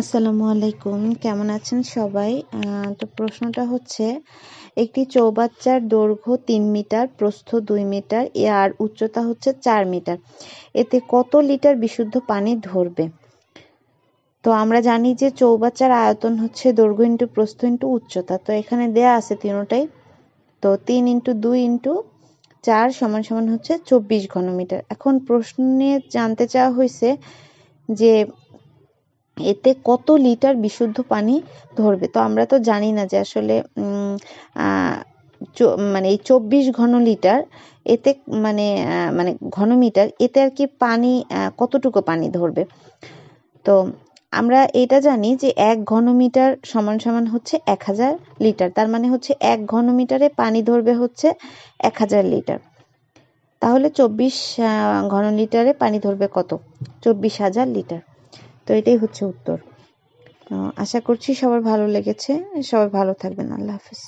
আসসালামু আলাইকুম, কেমন আছেন সবাই? তো প্রশ্নটা হচ্ছে, একটি চৌবাচ্চার দৈর্ঘ্য তিন মিটার, প্রস্থ দুই মিটার, আর উচ্চতা হচ্ছে চার মিটার। এতে কত লিটার বিশুদ্ধ পানি ধরবে? তো আমরা জানি যে চৌবাচ্চার আয়তন হচ্ছে দৈর্ঘ্য ইন্টু প্রস্থ ইন্টু উচ্চতা। তো এখানে দেয়া আছে তিনোটাই। তো তিন ইন্টু দুই ইন্টু চার সমান সমান হচ্ছে চব্বিশ ঘনমিটার। এখন প্রশ্ন জানতে চাওয়া হয়েছে যে এতে কত লিটার বিশুদ্ধ পানি ধরবে? তো আমরা তো জানি না যে আসলে মানে এই চব্বিশ ঘন লিটার, এতে মানে মানে ঘনমিটার এতে আর কি পানি কতটুকু পানি ধরবে? তো আমরা এটা জানি যে এক ঘনমিটার সমান সমান হচ্ছে এক হাজার লিটার, তার মানে হচ্ছে এক ঘনমিটারে পানি ধরবে হচ্ছে এক হাজার লিটার। তাহলে চব্বিশ ঘন লিটারে পানি ধরবে কত? চব্বিশ হাজার লিটার। তো এটাই হচ্ছে উত্তর। আশা করছি সবার ভালো লেগেছে। সবাই ভালো থাকবেন। আল্লাহ হাফিজ।